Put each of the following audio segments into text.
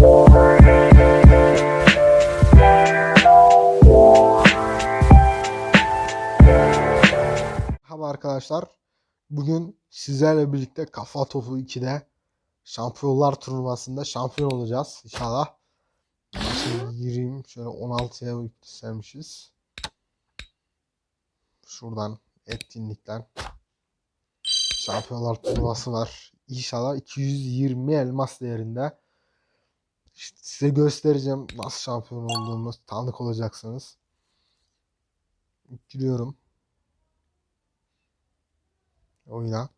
Merhaba arkadaşlar. Bugün sizlerle birlikte Kafa Topu 2'de Şampiyonlar Turnuvası'nda şampiyon olacağız inşallah. Şimdi gireyim. Şöyle 16'ya yükselmişiz. Şuradan etkinlikten Şampiyonlar Turnuvası var. İnşallah 220 elmas değerinde. İşte size göstereceğim nasıl şampiyon olduğumu tanık olacaksınız. Giriyorum. oyuna.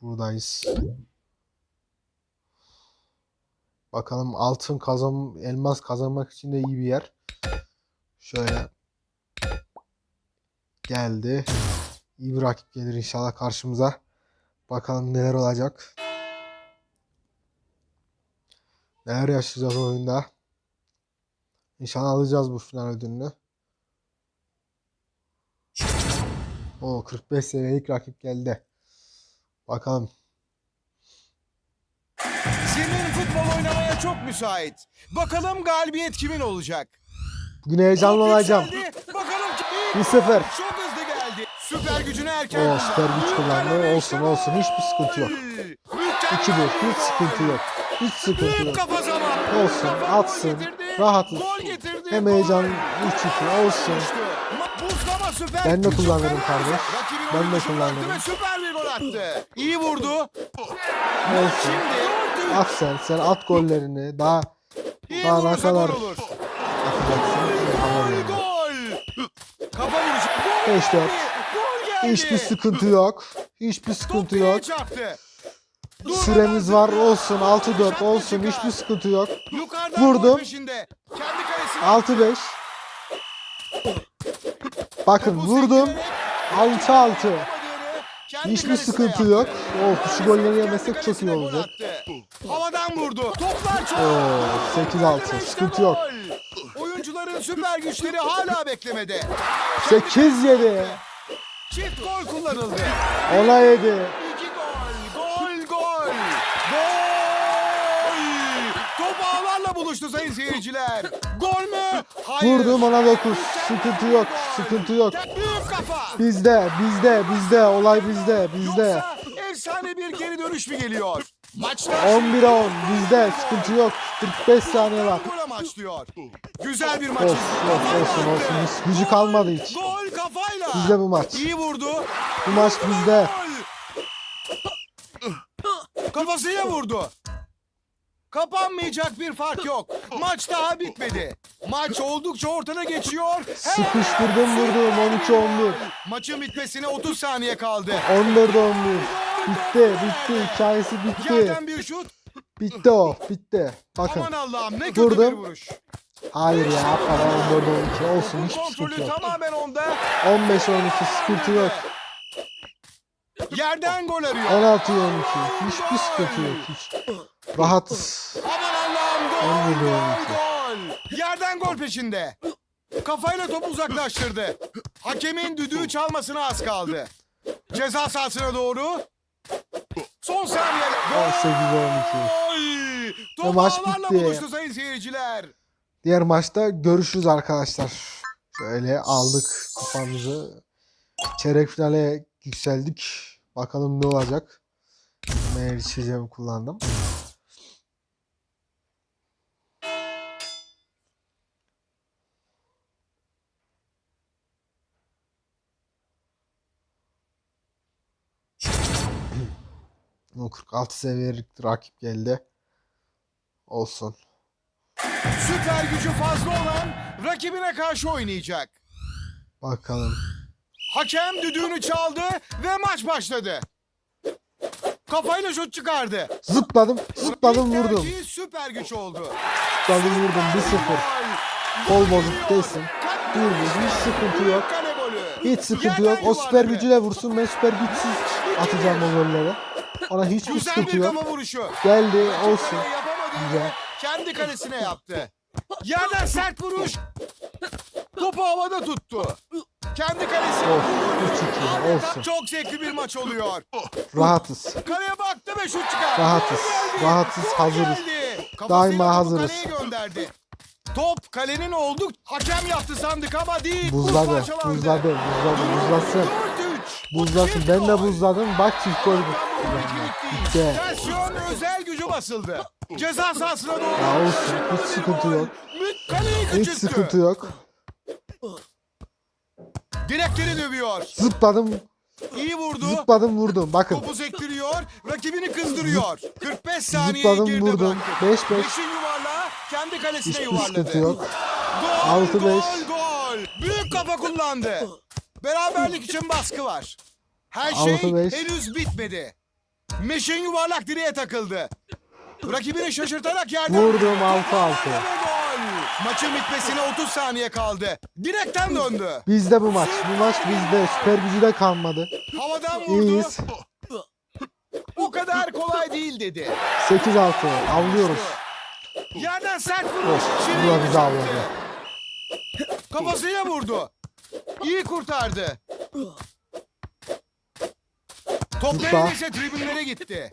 Buradayız. Bakalım altın kazan, elmas kazanmak için de iyi bir yer. Şöyle geldi. İyi bir rakip gelir inşallah karşımıza. Bakalım neler olacak. Neler yaşayacağız oyunda. İnşallah alacağız bu final ödülünü. O 45 seviyelik rakip geldi. Bakalım. Zemin futbol oynamaya çok müsait. Bakalım galibiyet kimin olacak? Bugün heyecanlı olacağım. yükseldi. Bakalım kim? 1-0. Süper gücünü erken. Kullandı. süper güç kullandı. Olsun, olsun. Hiçbir sıkıntı yok. Mükemmel 2-1. Hiç sıkıntı yok. Hiç sıkıntı yok. Olsun, atsın. Rahatız. Hem heyecan 3-2 olsun. Ben de kullanırım kardeş. Ben de kullanırım. Süper bir gol attı. İyi vurdu. Olsun. At sen. Sen at gollerini. Daha Daha ne kadar atacaksın. Kafa vuruşu. Gol 5-4. Geldi. Hiçbir sıkıntı yok. Hiçbir sıkıntı yok. Süremiz var olsun 6-4 Şapka olsun hiçbir sıkıntı yok. Vurdum. gol peşinde. Kendi kalesine 6-5. Bakın vurdum. sektirerek 6-6. yapamadığını kendi Hiçbir sıkıntı yok. Oh şu golleri yemesek çok iyi olacak. Havadan vurdu. Toplar çok. Oo 8-6 İşte sıkıntı yok. Oyuncuların süper güçleri hala beklemede. 8-7. Çift gol kullanıldı. Ona 7. İki gol. Gol gol. Gol. Top ağlarla buluştu sayın seyirciler. Gol mü? Hayır. Vurdum ona 9. Sıkıntı yok. Sıkıntı yok. Büyük kafa. Bizde, bizde, bizde. Olay bizde, bizde. Yoksa efsane bir geri dönüş mü geliyor? Maçta 11'e 10. Bizde. Sıkıntı yok. 45 saniye var. gol amaçlıyor. Güzel bir maç Of, izliyor. of, olsun, olsun. Hiç gücü kalmadı hiç. Gol kafayla. Bizde bu maç. İyi vurdu. Bu maç bizde. Gol. Kafasıyla vurdu. Kapanmayacak bir fark yok. Maç daha bitmedi. Maç oldukça ortada geçiyor. Sıkıştırdım vurdum. 12-11. Maçın bitmesine 30 saniye kaldı. 14-11. Bitti, bitti. Hikayesi bitti. Yerden bir şut. Bitti o, bitti. Bakın. Aman Allah'ım ne kötü Vurdum. bir vuruş. Hayır ya, yapma 14-12 olsun. Topun Hiçbir sıkıntı kontrolü yok. tamamen onda. 15-12 sıkıntı yok. Yerden gol arıyor. 16-12 hiçbir sıkıntı yok. Hiç. Rahatız. Aman Allah'ım gol, On gol, iki. gol. Yerden gol peşinde. Kafayla topu uzaklaştırdı. Hakemin düdüğü çalmasına az kaldı. Ceza sahasına doğru. Son saniye. 18-12. Gol. Top maç bitti. buluştu sayın seyirciler. Diğer maçta görüşürüz arkadaşlar. Şöyle aldık kupamızı. Çeyrek finale yükseldik. Bakalım ne olacak. Meğer içeceğimi kullandım. O 46 seviyelik rakip geldi. Olsun. Süper gücü fazla olan rakibine karşı oynayacak. Bakalım. Hakem düdüğünü çaldı ve maç başladı. Kafayla şut çıkardı. Zıpladım, zıpladım İlk vurdum. tercihi süper güç oldu. Zıpladım vurdum 1-0. Kol bozuk değilsin. Vurdum hiç sıkıntı yok. Kale golü. Hiç sıkıntı Yerden yok. O süper yuvarladı. gücüyle vursun ben süper güçsüz atacağım o golleri. Ona hiçbir Güzel sıkıntı bir yok. kafa vuruşu. Geldi olsun. Güzel. kendi kalesine yaptı. Yerden sert vuruş. Topu havada tuttu. Kendi kalesi. Of 3-2 olsun. Çok zevkli bir maç oluyor. Rahatız. Kaleye baktı ve şut çıkardı. Rahatız. Gol geldi. Rahatız, Gol hazırız. geldi. Kafasıyla Daima topu hazırız. Kaleye gönderdi. Top kalenin olduk. Hakem yaptı sandık ama değil. Buz Buzladı. parçalandı. Buzladı. Buzladı. Buzlasın. 4-3. Buzlasın. Ben de buzladım. Bak çift gol. Bitti. Tansiyon özel gücü basıldı. Ceza sahasına doğru. Ya olsun, hiç sıkıntı yok. Kaleyi Hiç küçülttü. sıkıntı yok. Direkleri dövüyor. Zıpladım. İyi vurdu. Zıpladım vurdum. Bakın. Topu sektiriyor. Rakibini kızdırıyor. 45 saniye Zıpladım geride vurdum. bıraktı. 5-5. Beşin yuvarlağı kendi kalesine Hiçbir yuvarladı. sıkıntı yok. Gol, Altı gol, beş. gol. Büyük kafa kullandı. Beraberlik için baskı var. Her Altı şey beş. henüz bitmedi. Meşin yuvarlak direğe takıldı. Rakibini şaşırtarak yerden Vurdum, altı altı. Maçın bitmesine 30 saniye kaldı. Direkten döndü. Bizde bu maç. Bu maç bizde. Süper gücü de kalmadı. Havadan vurdu. İyiyiz. O kadar kolay değil dedi. 8-6. Avlıyoruz. Yerden sert vuruş. bu da Şirin bizi avladı. Kafasıyla vurdu. İyi kurtardı. Top Zıpla. neredeyse tribünlere gitti.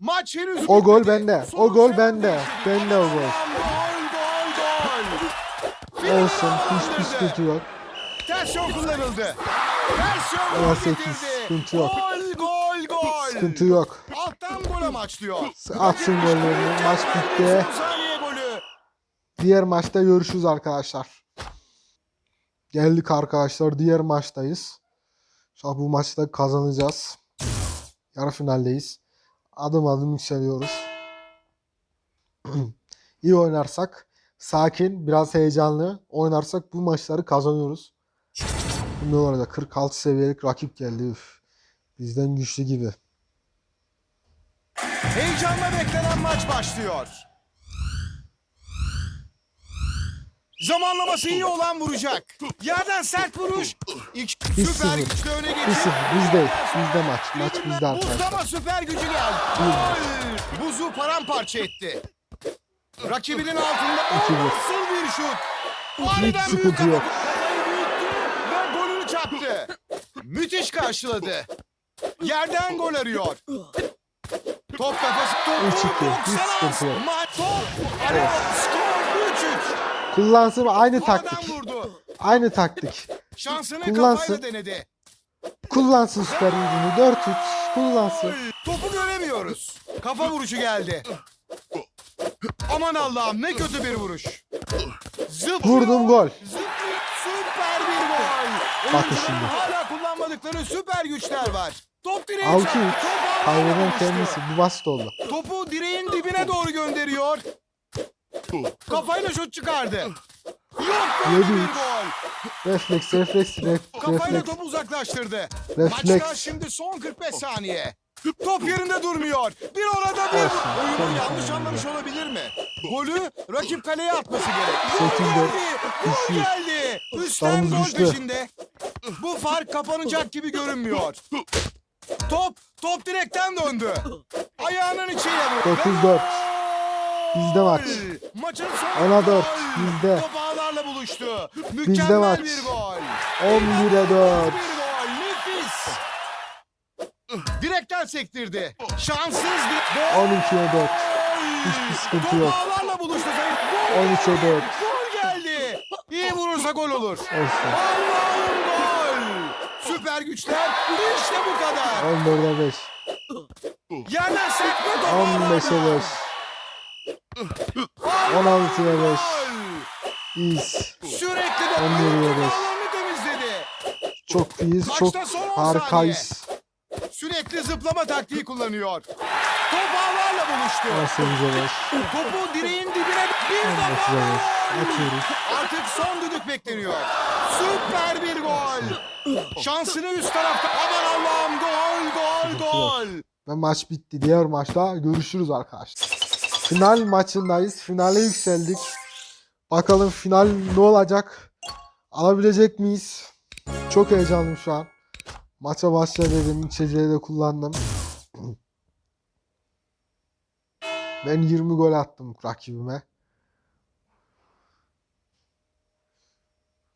Maç henüz O gol bitmedi. bende. O gol bende. Bende o gol. Gol gol gol. Final Olsun. Hiçbir anlandırdı. sıkıntı yok. Ters yol kullanıldı. Ters yol gol sekiz, getirdi. sıkıntı yok. Gol gol gol. Sıkıntı yok. Alttan gol amaçlıyor. Atsın gollerini. Maç bitti. Son saniye golü. Diğer maçta görüşürüz arkadaşlar. Geldik arkadaşlar. Diğer maçtayız. An bu maçta kazanacağız. Yarı finaldeyiz. Adım adım yükseliyoruz. İyi oynarsak sakin, biraz heyecanlı oynarsak bu maçları kazanıyoruz. Ne orada 46 seviyelik rakip geldi. Üf. Bizden güçlü gibi. Heyecanla beklenen maç başlıyor. Zamanlaması iyi olan vuracak. Yerden sert vuruş. İlk Bir süper sıfır. güçlü öne Bir geçti. sıfır. Bizde. Bizde maç. Maç bizde arkadaşlar. Buzlama süper gücü geldi. Buzu paramparça etti. Rakibinin altında İki o bir. nasıl bir şut. Hiç Aniden büyük sıkıntı kafa- yok. kafayı büyüttü ve golünü çaktı. Müthiş karşıladı. Yerden gol arıyor. Top kafası topu Üç iki. Hiç 90 sıkıntı yok. Maç top. Alo, skor 3-3. Kullansın aynı taktik. vurdu. Aynı taktik. Şansını Kullansın. kafayla denedi. Kullansın süper gücünü. 4-3. Kullansın. Topu göremiyoruz. Kafa vuruşu geldi. Aman Allah'ım ne kötü bir vuruş. Zıplıyor. Vurdum gol. Zıplıyor. Süper bir gol. Bakın Oyuncuların şimdi. Hala kullanmadıkları süper güçler var. Top direğe 6-3. çarptı. Top buluştu. kendisi. Bu basit oldu. Topu direğin dibine doğru gönderiyor. Kafayla şut çıkardı. Yok Yedi bir gol. Refleks, refleks, ref, Kafayla refleks. topu uzaklaştırdı. Maçta Refleks. şimdi son 45 saniye. Top yerinde durmuyor. Bir orada bir. Olsun. Oyunu Tabii, yanlış anlamış olabilir mi? Golü rakip kaleye atması gerek. Gol Sekiz, geldi. Gol geldi. Üstten Starımız gol düştü. peşinde. Bu fark kapanacak gibi görünmüyor. Top, top direkten döndü. Ayağının içiyle vurdu. Dokuz, dört. Bizde maç. Maçın son Ona dört. gol. Bizde. Top ağlarla buluştu. Bizde Mükemmel maç. bir gol. 11'e 4. Bir gol nefis. Direkten sektirdi. Şanssız bir gol. 12'ye 4. Hiçbir sıkıntı yok. Top ağlarla buluştu. Gol. 13'e 4. Gol geldi. İyi vurursa gol olur. Olsun. Allah'ım gol. Süper güçler işte bu kadar. 14'e 5. Yerden sekme top 15'e ağlarla. 5. 16'ya 5. Gol. İyiyiz. Sürekli de 17'ye top 5. ağlarını temizledi. Çok iyiyiz. Çok harikayız. Sürekli zıplama taktiği kullanıyor. Top ağlarla buluştu. 18'e 5. Topu direğin dibine bir 19'e 5. defa. Atıyoruz. Artık son düdük bekleniyor. Süper bir gol. Şansını üst tarafta. Aman Allah'ım gol gol gol. Ve maç bitti. Diğer maçta görüşürüz arkadaşlar. Final maçındayız. Finale yükseldik. Bakalım final ne olacak? Alabilecek miyiz? Çok heyecanlıyım şu an. Maça başla dedim. içeceği de kullandım. Ben 20 gol attım rakibime.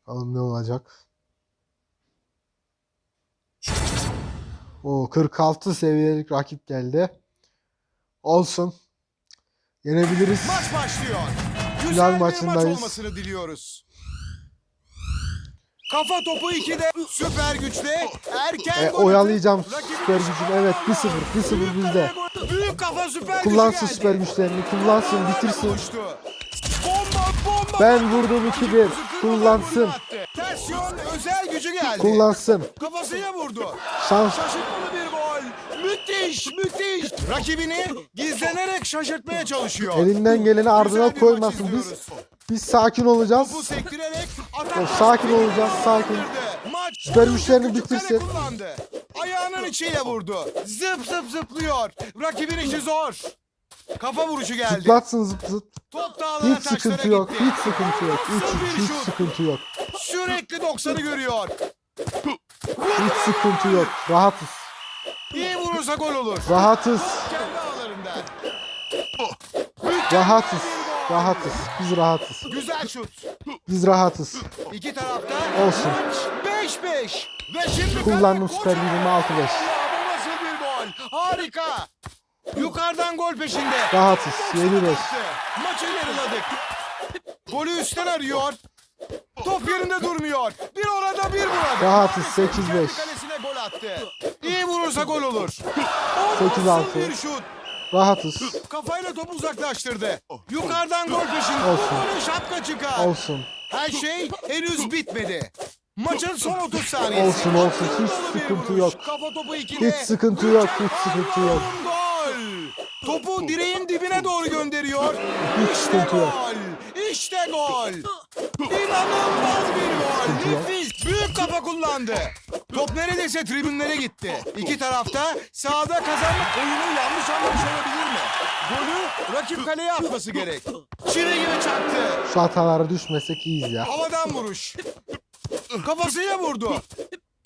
Bakalım ne olacak? O 46 seviyelik rakip geldi. Olsun. Yenebiliriz. Maç başlıyor. Final Güzel bir maç maçındayız. olmasını diliyoruz. Kafa topu 2'de süper güçle erken E, gol oyalayacağım süper gücünü. Evet 1-0. 1-0 Büyük bizde. Büyük kafa süper Kullansın gücü süper geldi. güçlerini. Kullansın bitirsin. Bomba bomba. Ben vurdum 2-1. Kullansın. Ters yön özel gücü geldi. Kullansın. Kafasıyla vurdu. Şans. Şaşırtmalı bir. Müthiş, müthiş. Rakibini gizlenerek şaşırtmaya çalışıyor. Elinden geleni Güzel ardına bir maç koymasın. Biz izliyoruz. biz sakin Topu olacağız. sektirerek atak Yok, sakin olacağız, sakin. Maç Süper güçlerini küçük kale bitirsin. kullandı. Ayağının içiyle vurdu. Zıp zıp zıplıyor. Rakibin işi zor. Kafa vuruşu geldi. Zıplatsın zıp zıp. Top dağlara Hiç sıkıntı taşlara yok. gitti. Hiç sıkıntı yok. Hiç, hiç şut? sıkıntı yok. Sürekli 90'ı görüyor. Hiç sıkıntı yok. Rahatız. İyi vurursa gol olur. Rahatız. Kendi ağlarında. Rahatız. Rahatız. Biz rahatız. Güzel şut. Biz rahatız. İki tarafta Olsun. maç 5-5. Ve şimdi Kullandım süper gücümü 6-5. Ya bu nasıl bir gol? Harika. Yukarıdan gol peşinde. Rahatız. 7-5. Maçı yarıladık. Golü üstten arıyor. Top yerinde durmuyor. Bir orada bir burada. Rahatız, Kendi 8-5. Kalesine gol attı. İyi vurursa gol olur. 8-6. Nasıl bir şut. Rahatız. Kafayla topu uzaklaştırdı. Yukarıdan gol peşinde. Olsun. golü şapka çıkar. Olsun. Her şey henüz bitmedi. Maçın son 30 saniyesi. Olsun, olsun. Hiç sıkıntı yok. Kafa topu ikide. Hiç sıkıntı yok. Hiç sıkıntı yok. Gol. Topu direğin dibine doğru gönderiyor. Hiç İşte sıkıntı yok. gol. İşte gol. İnanılmaz bir gol. Nefis. Büyük kafa kullandı. Top neredeyse tribünlere gitti. İki tarafta sahada kazanmak oyunu yanlış anlamış olabilir mi? Golü rakip kaleye atması gerek. Çivi gibi çaktı. Şu hatalara düşmesek iyiyiz ya. Havadan vuruş. Kafasıyla vurdu.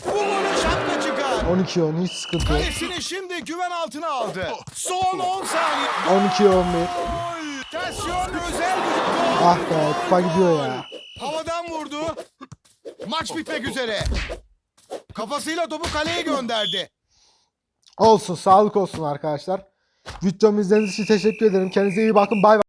Bu golü şapka çıkar. 12-10 hiç sıkıntı yok. Kalesini şimdi güven altına aldı. Son 10 saniye. 12-11. Gol. Ters yön özel bir gol. Ah be kupa gidiyor ya. Havadan vurdu. Maç bitmek üzere. Kafasıyla topu kaleye gönderdi. Olsun sağlık olsun arkadaşlar. Videomu izlediğiniz için teşekkür ederim. Kendinize iyi bakın. Bay bay.